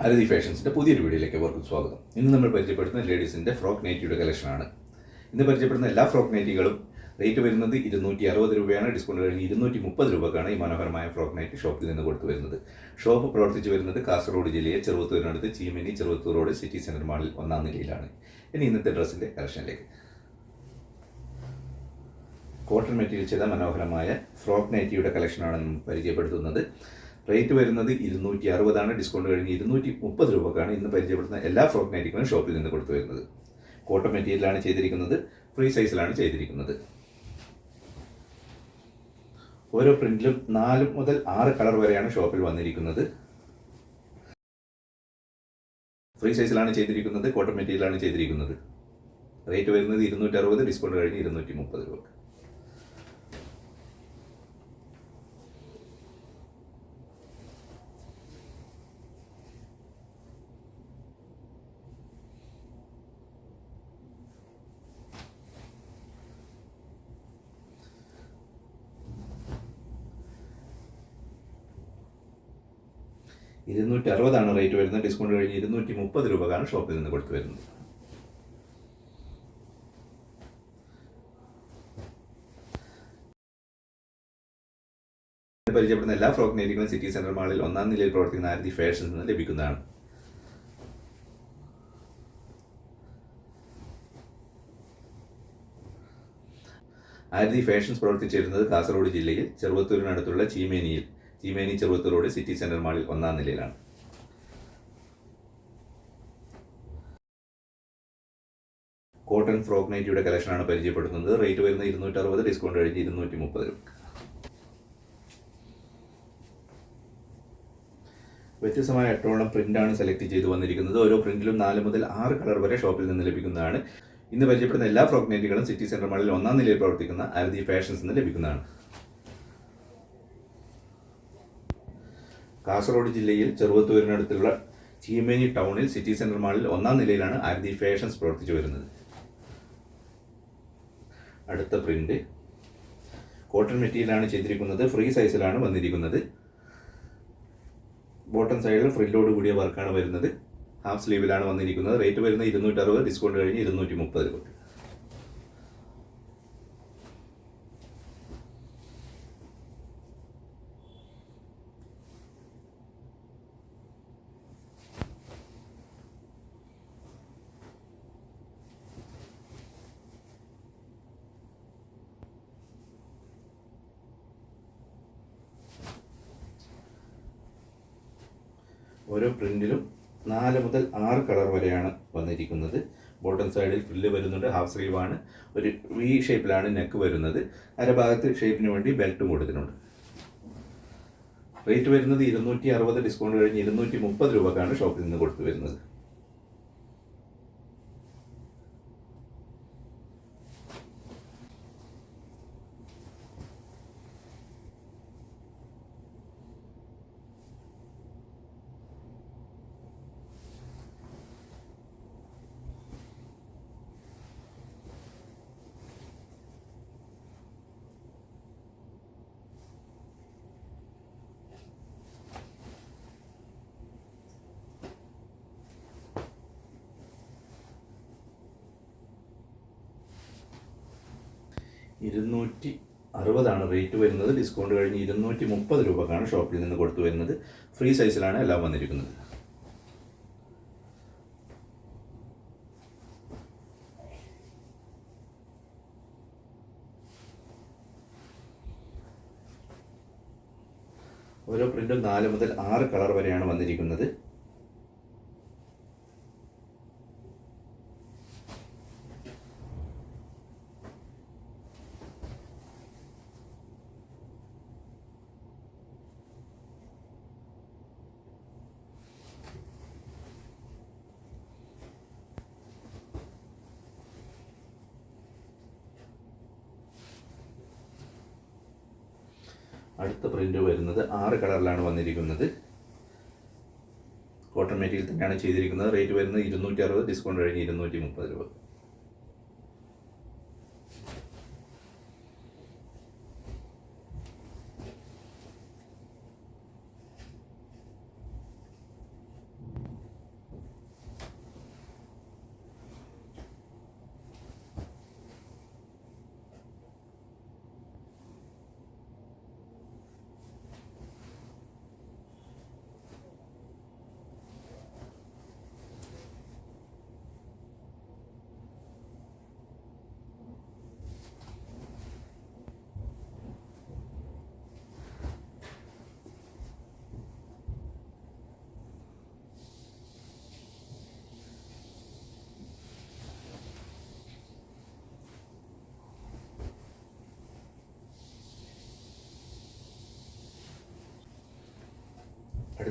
ആരതി ഫാഷൻസിന്റെ പുതിയൊരു വീഡിയോയിലേക്ക് അവർക്ക് സ്വാഗതം. ഇന്ന് നമ്മൾ പരിചയപ്പെടുത്തുന്ന ലേഡീസിന്റെ ഫ്രോക്ക് നൈറ്റിയുടെ കളക്ഷനാണ്. ഇന്ന് പരിചയപ്പെടുന്ന എല്ലാ ഫ്രോക്ക് നൈറ്റികളും റേറ്റ് വരുന്നത് ഇരുന്നൂറ്റി അറുപത് രൂപയാണ്. ഡിസ്കൗണ്ട് കഴിഞ്ഞ് ഇരുന്നൂറ്റി മുപ്പത് രൂപക്കാണ് ഈ മനോഹരമായ ഫ്രോക്ക് നൈറ്റ് ഷോപ്പിൽ നിന്ന് കൊടുത്തു വരുന്നത്. ഷോപ്പ് പ്രവർത്തിച്ചു വരുന്നത് കാസർഗോഡ് ജില്ലയെ ചെറുവത്തൂരിനടുത്ത് Cheemeni Cheruvathur road city centre മാളിൽ ഒന്നാം നിലയിലാണ്. ഇനി ഇന്നത്തെ ഡ്രസ്സിന്റെ കളക്ഷനിലേക്ക്. കോട്ടൺ മെറ്റീരിയൽ ചെയ്ത മനോഹരമായ ഫ്രോക്ക് നൈറ്റിയുടെ കളക്ഷനാണ് നമ്മൾ പരിചയപ്പെടുത്തുന്നത്. റേറ്റ് വരുന്നത് ഇരുന്നൂറ്റി അറുപതാണ് ഡിസ്കൗണ്ട് കഴിഞ്ഞ് ഇരുന്നൂറ്റി മുപ്പത് രൂപക്കാണ് ഇന്ന് പരിചയപ്പെടുന്ന എല്ലാ ഫ്രോക്ക് നൈറ്റികളും ഷോപ്പിൽ നിന്ന് കൊടുത്തു വരുന്നത്. കോട്ടൺ മെറ്റീരിയലാണ് ചെയ്തിരിക്കുന്നത് ഫ്രീ സൈസിലാണ് ചെയ്തിരിക്കുന്നത്. ഓരോ പ്രിന്റിലും നാല് മുതൽ ആറ് കളർ വരെയാണ് ഷോപ്പിൽ വന്നിരിക്കുന്നത്. ഫ്രീ സൈസിലാണ് ചെയ്തിരിക്കുന്നത് കോട്ടൺ മെറ്റീരിയലാണ് ചെയ്തിരിക്കുന്നത്. റേറ്റ് വരുന്നത് ഇരുന്നൂറ്റി അറുപത് ഡിസ്കൗണ്ട് കഴിഞ്ഞ് ഇരുന്നൂറ്റി മുപ്പത് രൂപ ഇരുന്നൂറ്റി അറുപതാണ് റേറ്റ് വരുന്നത്. ഡിസ്കൗണ്ട് കഴിഞ്ഞ് ഇരുന്നൂറ്റി മുപ്പത് രൂപക്കാണ് ഷോപ്പിൽ നിന്ന് കൊടുത്തു വരുന്നത്. പരിചയപ്പെടുന്ന എല്ലാ ഫ്രോക്ക് നേരിടുന്ന സിറ്റി സെന്റർ മാളിൽ ഒന്നാം നിലയിൽ പ്രവർത്തിക്കുന്ന ആരതി ഫാഷൻസ് നിന്ന് ലഭിക്കുന്നതാണ്. ആരതി ഫാഷൻസ് പ്രവർത്തിച്ചിരുന്നത് കാസർഗോഡ് ജില്ലയിൽ ചെറുവത്തൂരിനടുത്തുള്ള ചീമേനിയിൽ. Cheemeni Cheruvathur road city centre മാളിൽ ഒന്നാം നിലയിലാണ്. കോട്ടൺ ഫ്രോക്ക് നൈറ്റിയുടെ കളക്ഷനാണ് പരിചയപ്പെടുത്തുന്നത്. റേറ്റ് വരുന്നത് ഇരുന്നൂറ്റി അറുപത് ഡിസ്കൗണ്ട് കഴിഞ്ഞ് ഇരുന്നൂറ്റി മുപ്പത് രൂപ. വ്യത്യസ്തമായ എട്ടോളം പ്രിന്റാണ് സെലക്ട് ചെയ്തു വന്നിരിക്കുന്നത്. ഓരോ പ്രിന്റിലും നാല് മുതൽ ആറ് കളർ വരെ ഷോപ്പിൽ നിന്ന് ലഭിക്കുന്നതാണ്. ഇന്ന് പരിചയപ്പെടുന്ന എല്ലാ ഫ്രോക്ക് നൈറ്റുകളും സിറ്റി സെന്റർ മാളിൽ ഒന്നാം നിലയിൽ പ്രവർത്തിക്കുന്ന അരതി ഫാഷൻസ് നിന്ന് ലഭിക്കുന്നതാണ്. കാസർഗോഡ് ജില്ലയിൽ ചെറുവത്തൂരിനടുത്തുള്ള ചീമേനി ടൗണിൽ സിറ്റി സെന്റർ മാളിൽ ഒന്നാം നിലയിലാണ് ആരതി ഫാഷൻസ് പ്രവർത്തിച്ചു വരുന്നത്. അടുത്ത പ്രിന്റ്. കോട്ടൺ മെറ്റീരിയലാണ് ചെയ്തിരിക്കുന്നത്. ഫ്രീ സൈസിലാണ് വന്നിരിക്കുന്നത്. ബോട്ടം സൈഡിൽ ഫ്രില്ലോട് കൂടിയ വർക്കാണ് വരുന്നത്. ഹാഫ് സ്ലീവിലാണ് വന്നിരിക്കുന്നത്. റേറ്റ് വരുന്നത് ഇരുന്നൂറ്റി അറുപത് ഡിസ്കൗണ്ട് കഴിഞ്ഞ് ഇരുന്നൂറ്റി മുപ്പത് രൂപ. ഓരോ പ്രിന്റിലും നാല് മുതൽ ആറ് കളർ വരെയാണ് വന്നിരിക്കുന്നത്. ബോട്ടം സൈഡിൽ ഫ്രില്ല് വരുന്നുണ്ട് ഹാഫ് സ്ലീവാണ്. ഒരു വി ഷേപ്പിലാണ് നെക്ക് വരുന്നത്. അരഭാഗത്ത് ഷേപ്പിന് വേണ്ടി ബെൽറ്റും കൊടുത്തിട്ടുണ്ട് റേറ്റ് വരുന്നത് ഇരുന്നൂറ്റി അറുപത് ഡിസ്കൗണ്ട് കഴിഞ്ഞ് ഇരുന്നൂറ്റി മുപ്പത് രൂപക്കാണ് ഷോപ്പിൽ നിന്ന് കൊടുത്തു വരുന്നത്. ഇരുന്നൂറ്റി അറുപതാണ് റേറ്റ് വരുന്നത്. ഡിസ്കൗണ്ട് കഴിഞ്ഞ് ഇരുന്നൂറ്റി മുപ്പത് രൂപക്കാണ് ഷോപ്പിൽ നിന്ന് കൊടുത്തു വരുന്നത്. ഫ്രീ സൈസിലാണ് എല്ലാം വന്നിരിക്കുന്നത്. ഓരോ പ്രിന്റും നാല് മുതൽ ആറ് കളർ വരെയാണ് വന്നിരിക്കുന്നത്. അടുത്ത പ്രിന്റ് വരുന്നത് ആറ് കളറിലാണ് വന്നിരിക്കുന്നത്. കോട്ടൺ മെറ്റീരിയൽ തന്നെയാണ് ചെയ്തിരിക്കുന്നത്. റേറ്റ് വരുന്നത് ഇരുന്നൂറ്റി അറുപത് ഡിസ്കൗണ്ട് കഴിഞ്ഞ് ഇരുന്നൂറ്റി മുപ്പത് രൂപ.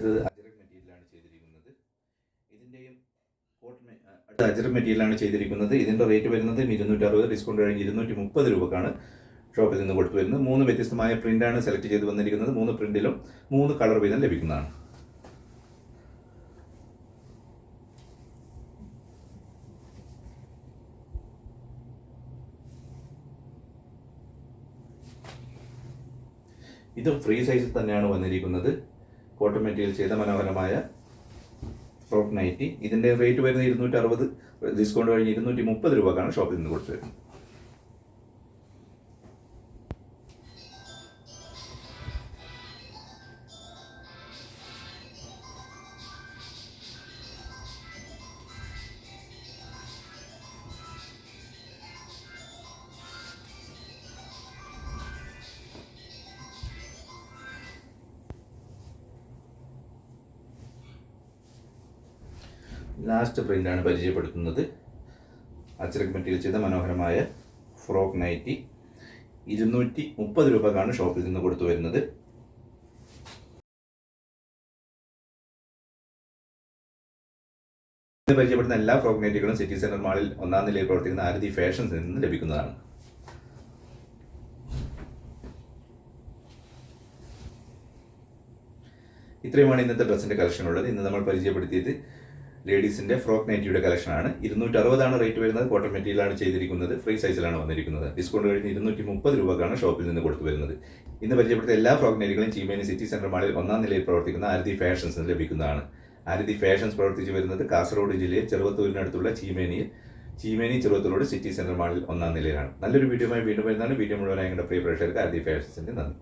അടുത്തത് അജറക് മെറ്റീരിയലാണ് ചെയ്തിരിക്കുന്നത്. ഇതിന്റെയും കോട്ട് അടുത്ത അജറക് മെറ്റീരിയലാണ് ചെയ്തിരിക്കുന്നത്. ഇതിന്റെ റേറ്റ് വരുന്നത് ഇരുന്നൂറ്റി അറുപത് ഡിസ്കൗണ്ട് കഴിഞ്ഞ് ഇരുന്നൂറ്റി മുപ്പത് രൂപക്കാണ് ഷോപ്പിൽ നിന്ന് കൊടുത്തു വരുന്നത് മൂന്ന് വ്യത്യസ്തമായ പ്രിന്റാണ് സെലക്ട് ചെയ്ത് വന്നിരിക്കുന്നത്. മൂന്ന് പ്രിന്റിലും മൂന്ന് കളർ വീതം ലഭിക്കുന്നതാണ്. ഇതും ഫ്രീ സൈസിൽ തന്നെയാണ് വന്നിരിക്കുന്നത്. കോട്ടൺ മെറ്റീരിയൽ ചെയ്ത മനോഹരമായ ഫ്രോക്ക് നൈറ്റി ഇതിന്റെ റേറ്റ് വരുന്നത് ഇരുന്നൂറ്റി അറുപത് ഡിസ്കൗണ്ട് കഴിഞ്ഞ് ഇരുന്നൂറ്റി മുപ്പത് രൂപക്കാണ് ഷോപ്പിൽ നിന്ന് കൊടുത്തു ലാസ്റ്റ് പ്രിന്റാണ് പരിചയപ്പെടുത്തുന്നത്. അച്ചറക് മെറ്റീരിയൽ ചെയ്ത മനോഹരമായ ഫ്രോക്ക് നൈറ്റി. ഇരുന്നൂറ്റി മുപ്പത് രൂപക്കാണ് ഷോപ്പിൽ നിന്ന് കൊടുത്തു വരുന്നത്. പരിചയപ്പെടുന്ന എല്ലാ ഫ്രോക്ക് നൈറ്റികളും സിറ്റി സെന്റർ മാളിൽ ഒന്നാം നിലയിൽ പ്രവർത്തിക്കുന്ന ആരതി ഫാഷൻസിൽ നിന്ന് ലഭിക്കുന്നതാണ്. ഇത്രയുമാണ് ഇന്നത്തെ ഡ്രസ്സിന്റെ കളക്ഷൻ ഉള്ളത്. ഇന്ന് നമ്മൾ പരിചയപ്പെടുത്തിയത് ലേഡീസിന്റെ ഫ്രോക്ക് നൈറ്റിയുടെ കളക്ഷനാണ്. ഇരുന്നൂറ്റി അറുപതാണ് റേറ്റ് വരുന്നത്. കോട്ടൺ മെറ്റീരിയലാണ് ചെയ്തിരിക്കുന്നത്. ഫ്രീ സൈസിലാണ് വന്നിരിക്കുന്നത്. ഡിസ്കൗണ്ട് കഴിഞ്ഞ് ഇരുന്നൂറ്റി മുപ്പത് രൂപക്കാണ് ഷോപ്പിൽ നിന്ന് കൊടുത്തു വരുന്നത്. ഇന്ന് പരിചയപ്പെടുത്തിയ എല്ലാ ഫ്രോക്ക് നൈറ്റുകളും ചീമേനി സിറ്റി സെന്റർ മാളിൽ ഒന്നാം നിലയിൽ പ്രവർത്തിക്കുന്ന ആരതി ഫാഷൻസ് ലഭിക്കുന്നതാണ്. ആരതി ഫാഷൻസ് പ്രവർത്തിച്ചു വരുന്നത് കാസർഗോഡ് ജില്ലയിൽ ചെറുവത്തൂരിനടുത്തുള്ള ചീമേനിയിൽ. ചീമേനി ചെറുവത്തൂരോട് സിറ്റി സെന്റർ മാളിൽ ഒന്നാം നിലയിലാണ്. നല്ലൊരു വീഡിയോയുമായി വീണ്ടും വരുന്നതാണ്. വീഡിയോ മുഴുവനായി ഞങ്ങളുടെ പ്രിയ പ്രേക്ഷകർക്ക് ആരതി ഫാഷൻസിന്റെ നന്ദി.